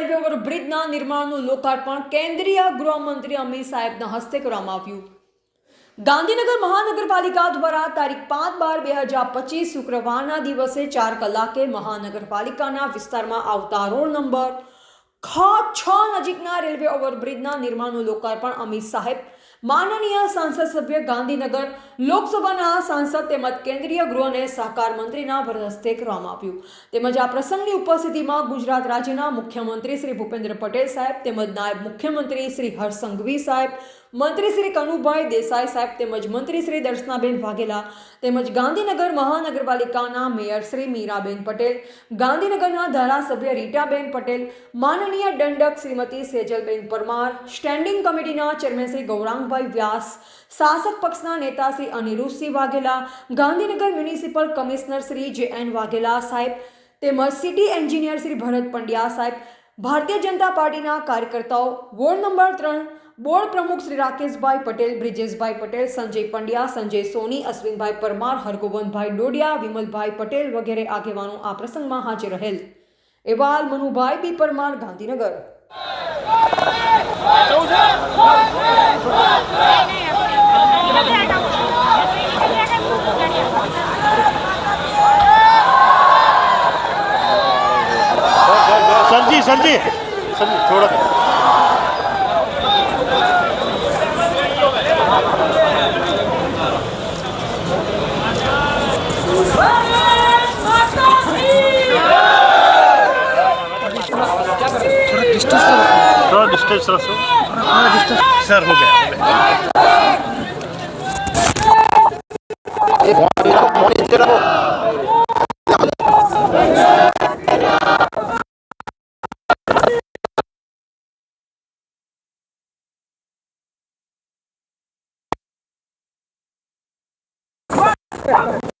Railway ઓવરબ્રિજના નિર્માણનું લોકાર્પણ કેન્દ્રીય ગૃહમંત્રી અમિત સાહેબના હસ્તે કરવામાં આવ્યું. ગાંધીનગર મહાનગરપાલિકા દ્વારા તારીખ પાંચ બાર બે હજાર પચીસ શુક્રવારના દિવસે ચાર કલાકે મહાનગરપાલિકાના વિસ્તારમાં આવતા રોડ નંબર ખ છ નજીકના રેલવે ઓવરબ્રિજના નિર્માણનું લોકાર્પણ અમિત સાહેબ માનનીય સાંસદ સભ્ય ગાંધીનગર લોકસભાના સાંસદ તેમજ કેન્દ્રીય ગૃહ અને સહકાર મંત્રીના ભરહસ્તે કરવામાં આવ્યું. તેમજ આ પ્રસંગની ઉપસ્થિતિમાં ગુજરાત રાજ્યના મુખ્યમંત્રી શ્રી ભૂપેન્દ્ર પટેલ સાહેબ તેમજ નાયબ મુખ્યમંત્રી શ્રી હર્ષ સાહેબ મંત્રી શ્રી કનુભાઈ દેસાઈ સાહેબ તેમજ મંત્રી શ્રી દર્શનાબેન વાઘેલા તેમજ ગાંધીનગર મહાનગરપાલિકાના મેયર શ્રી મીરાબેન પટેલ, ગાંધીનગરના ધારાસભ્ય રીટાબેન પટેલ, માનનીય દંડક શ્રીમતી સેજલબેન પરમાર, સ્ટેન્ડિંગ કમિટીના ચેરમેન શ્રી ગૌરાંગભાઈ વ્યાસ, શાસક પક્ષના નેતા Shri Anirudhsinh Vaghela, Gandhinagar municipal commissioner Shri J N Vaghela સાહેબ તેમજ સિટી એન્જિનિયર શ્રી ભરત પંડ્યા સાહેબ, ભારતીય જનતા પાર્ટીના કાર્યકર્તાઓ, વોર્ડ નંબર ત્રણ બોર્ડ પ્રમુખ શ્રી રાકેશભાઈ પટેલ, બ્રિજેશભાઈ પટેલ, સંજય પંડ્યા, સંજય સોની, અશ્વિનભાઈ પરમાર હરગોવનભાઈ ડોડિયા, વિમલભાઈ પટેલ વગેરે આગેવાનો આ પ્રસંગમાં હાજર રહેલ. એવાલ મનુભાઈ, બી પરમાર, ગાંધીનગર. સરજી સરજી સરજી થોડા डिस्टेंस रखो सर हो गया Yeah.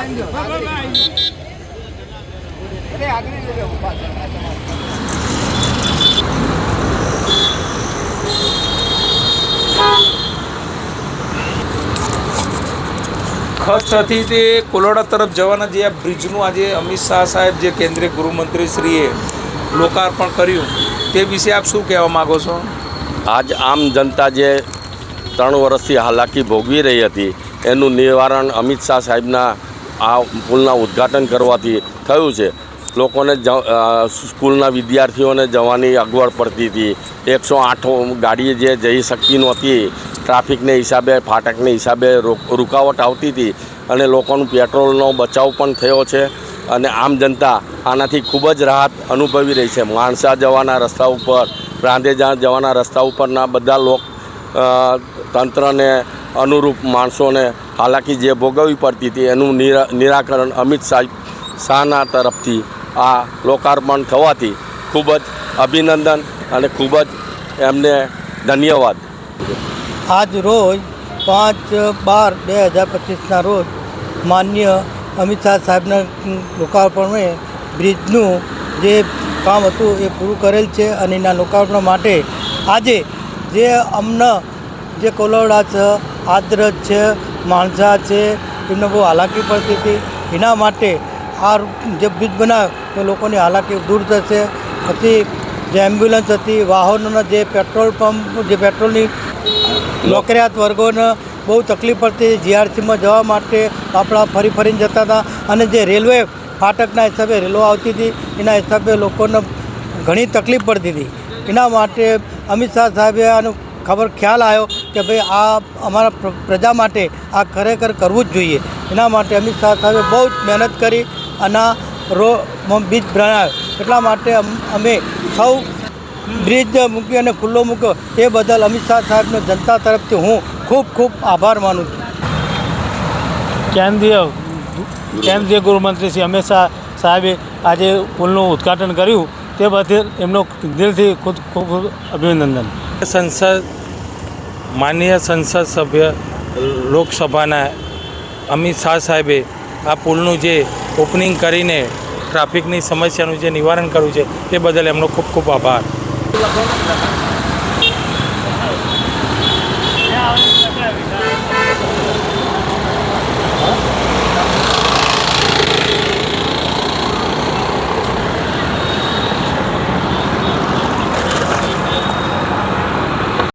લઈ લે આગળ અરે આગળ લઈ લે ઊભા થા. કચ્છથી તે કોલોડા તરફ જવાના જે આ બ્રિજનું આજે અમિત શાહ સાહેબ જે કેન્દ્રીય ગૃહમંત્રીશ્રીએ લોકાર્પણ કર્યું, તે વિશે આપ શું કહેવા માગો છો આજ આમ જનતા જે ત્રણ વર્ષથી હાલાકી ભોગવી રહી હતી, એનું નિવારણ અમિત શાહ સાહેબના આ પુલના ઉદ્ઘાટન કરવાથી થયું છે. લોકોને જ સ્કૂલના વિદ્યાર્થીઓને જવાની અગવડ પડતી હતી. એકસો આઠ ગાડી જે જઈ શકતી નહોતી, ટ્રાફિકને હિસાબે, ફાટકને હિસાબે રૂકાવટ આવતી હતી અને લોકોનું પેટ્રોલનો બચાવ પણ થયો છે અને આમ જનતા આનાથી ખૂબ જ રાહત અનુભવી રહી છે. માણસા જવાના રસ્તા ઉપર રાંદેજા જવાના રસ્તા ઉપરના બધા લોક તંત્રને અનુરૂપ માણસોને હાલાકી જે ભોગવવી પડતી હતી એનું નિરા, નિરાકરણ અમિત શાહ, શાહના તરફથી આ લોકાર્પણ થવાથી ખૂબ જ અભિનંદન અને ખૂબ જ એમને ધન્યવાદ. આજ રોજ પાંચ બાર બે હજાર પચીસના રોજ માન્ય અમિત શાહ સાહેબના લોકાર્પણએ બ્રિજનું જે કામ હતું એ પૂરું કરેલ છે અને એના લોકાર્પણ માટે આજે જે અમને જે કોલોડા આદ્રજ છે, માણસા છે, એમને બહુ હાલાકી પડતી હતી. એના માટે આ જે બ્રિજ બનાવ્યો તો લોકોની હાલાકી દૂર થશે. પછી જે એમ્બ્યુલન્સ હતી, વાહનોના જે પેટ્રોલ પંપ જે પેટ્રોલની નોકરિયાત વર્ગોને બહુ તકલીફ પડતી જીઆરસીમાં જવા માટે આપણા ફરી ફરીને જતા હતા. અને જે રેલવે ફાટકના હિસાબે રેલો આવતી હતી, એના હિસાબે લોકોને ઘણી તકલીફ પડતી હતી. એના માટે અમિત શાહ સાહેબે આનો ખબર ખ્યાલ આવ્યો કે ભાઈ આ અમારા પ્રજા માટે આ ખરેખર કરવું જ જોઈએ. એના માટે અમિત શાહ સાહેબે બહુ જ મહેનત કરી અને રો બીજ બનાવ્યો એટલા માટે અમ- સૌ બ્રિજ મૂકી અને ખુલ્લો મૂક્યો. એ બદલ અમિત શાહ સાહેબનો જનતા તરફથી હું ખૂબ ખૂબ આભાર માનું છું. કેન્દ્રીય કેન્દ્રીય ગૃહમંત્રી શ્રી અમિત શાહ સાહેબે આજે પુલનું ઉદ્ઘાટન કર્યું. તે બદલ એમનો દિલથી ખૂબ ખૂબ અભિનંદન. સંસદ માનનીય સંસદ સભ્ય, લોકસભાના અમિત શાહ સાહેબે આ પુલનું જે ઓપનિંગ કરીને ટ્રાફિકની સમસ્યાનું જે નિવારણ કર્યું છે, તે બદલ એમનો ખૂબ ખૂબ આભાર.